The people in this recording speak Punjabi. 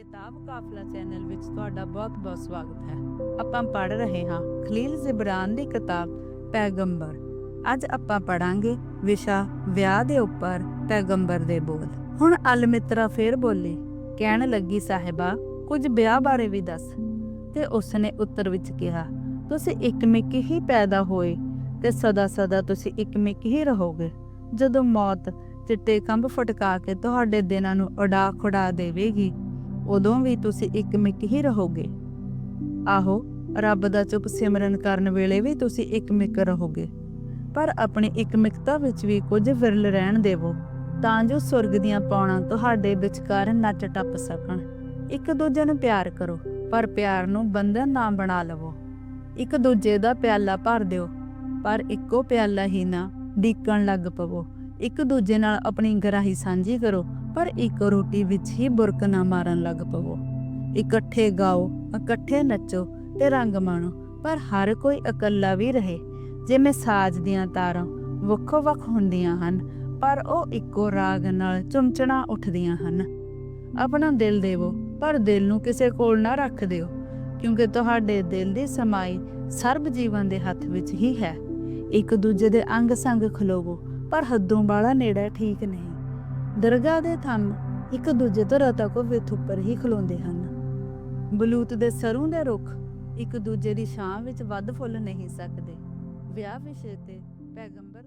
ਕਿਤਾਬ ਕਾਫਲਾ ਚੈਨਲ ਵਿੱਚ ਤੁਹਾਡਾ ਬਹੁਤ-ਬਹੁਤ ਸਵਾਗਤ ਹੈ। ਆਪਾਂ ਪੜ੍ਹ ਰਹੇ ਹਾਂ ਖਲੀਲ ਜ਼ਿਬਰਾਨ ਦੀ ਕਿਤਾਬ ਪੈਗੰਬਰ। ਅੱਜ ਆਪਾਂ ਪੜਾਂਗੇ ਵਿਸ਼ਾ ਵਿਆਹ ਦੇ ਉੱਪਰ ਪੈਗੰਬਰ ਦੇ ਬੋਲ। ਹੁਣ ਅਲਮਿਤਰਾ ਫੇਰ ਬੋਲੀ, ਕਹਿਣ ਲੱਗੀ, ਸਾਹਿਬਾ, ਕੁਝ ਵਿਆਹ ਬਾਰੇ ਵੀ ਦੱਸ। ਤੇ ਉਸਨੇ ਉੱਤਰ ਵਿੱਚ ਕਿਹਾ, ਤੁਸੀਂ ਇੱਕਮਿਕ ਹੀ ਪੈਦਾ ਹੋਏ ਤੇ ਸਦਾ ਸਦਾ ਤੁਸੀਂ ਇੱਕਮਿਕ ਹੀ ਰਹੋਗੇ। ਜਦੋਂ ਮੌਤ ਚਿੱਟੇ ਕੰਬ ਫਟਕਾ ਕੇ ਤੁਹਾਡੇ ਦਿਨਾਂ ਨੂੰ ਉਡਾ ਖੁੜਾ ਦੇਵੇਗੀ ਉਦੋਂ ਵੀ ਤੁਸੀਂ ਇੱਕ ਮਿੱਕ ਹੀ ਰਹੋਗੇ। ਆਹੋ, ਰੱਬ ਦਾ ਚੁੱਪ ਸਿਮਰਨ ਕਰਨ ਵੇਲੇ ਵੀ ਤੁਸੀਂ ਇੱਕਮਿਕ ਰਹੋਗੇ। ਪਰ ਆਪਣੀ ਇੱਕਮਿਕਤਾ ਵਿੱਚ ਵੀ ਕੁਝ ਵਿਰਲ ਰਹਿਣ ਦੇਵੋ, ਤਾਂ ਜੋ ਸੁਰਗ ਦੀਆਂ ਪੌਣਾਂ ਤੁਹਾਡੇ ਵਿਚਕਾਰ ਨੱਚ ਟੱਪ ਸਕਣ। ਇੱਕ ਦੂਜੇ ਨੂੰ ਪਿਆਰ ਕਰੋ, ਪਰ ਪਿਆਰ ਨੂੰ ਬੰਧਨ ਨਾ ਬਣਾ ਲਵੋ। ਇੱਕ ਦੂਜੇ ਦਾ ਪਿਆਲਾ ਭਰ ਦਿਓ, ਪਰ ਇੱਕੋ ਪਿਆਲਾ ਹੀ ਨਾ ਡੀਕਣ ਲੱਗ ਪਵੋ। ਇੱਕ ਦੂਜੇ ਨਾਲ ਆਪਣੀ ਗਰਾਹੀ ਸਾਂਝੀ ਕਰੋ, ਪਰ ਇੱਕ ਰੋਟੀ ਵਿੱਚ ਹੀ ਬੁਰਕ ਨਾ ਮਾਰਨ ਲੱਗ ਪਵੋ। ਇਕੱਠੇ ਗਾਓ, ਇਕੱਠੇ ਨੱਚੋ ਤੇ ਰੰਗ ਮਾਣੋ, ਪਰ ਹਰ ਕੋਈ ਇਕੱਲਾ ਵੀ ਰਹੇ। ਜਿਵੇਂ ਸਾਜ਼ ਦੀਆਂ ਤਾਰਾਂ ਵੱਖੋ ਵੱਖ ਹੁੰਦੀਆਂ ਹਨ, ਪਰ ਉਹ ਇੱਕੋ ਰਾਗ ਨਾਲ ਚੁੰਚਣਾ ਉੱਠਦੀਆਂ ਹਨ। ਆਪਣਾ ਦਿਲ ਦੇਵੋ, ਪਰ ਦਿਲ ਨੂੰ ਕਿਸੇ ਕੋਲ ਨਾ ਰੱਖ ਦਿਓ, ਕਿਉਂਕਿ ਤੁਹਾਡੇ ਦਿਲ ਦੀ ਸਮਾਈ ਸਰਬ ਜੀਵਨ ਦੇ ਹੱਥ ਵਿੱਚ ਹੀ ਹੈ। ਇੱਕ ਦੂਜੇ ਦੇ ਅੰਗ ਸੰਗ ਖਲੋਵੋ ਪਰ ਹੱਦੋਂ ਵਾਲਾ ਨੇੜਾ ਠੀਕ ਨਹੀਂ। ਦਰਗਾਹ ਦੇ ਥੰਮ ਇੱਕ ਦੂਜੇ ਤੋਂ ਰਤਾ ਕੋ ਵਿਥ ਉੱਪਰ ਹੀ ਖਲੋਂਦੇ ਹਨ। ਬਲੂਤ ਦੇ ਸਰੋਂ ਦੇ ਰੁੱਖ ਇੱਕ ਦੂਜੇ ਦੀ ਛਾਂ ਵਿੱਚ ਵੱਧ ਫੁੱਲ ਨਹੀਂ ਸਕਦੇ। ਵਿਆਹ ਵਿਸ਼ੇ ਤੇ ਪੈਗੰਬਰ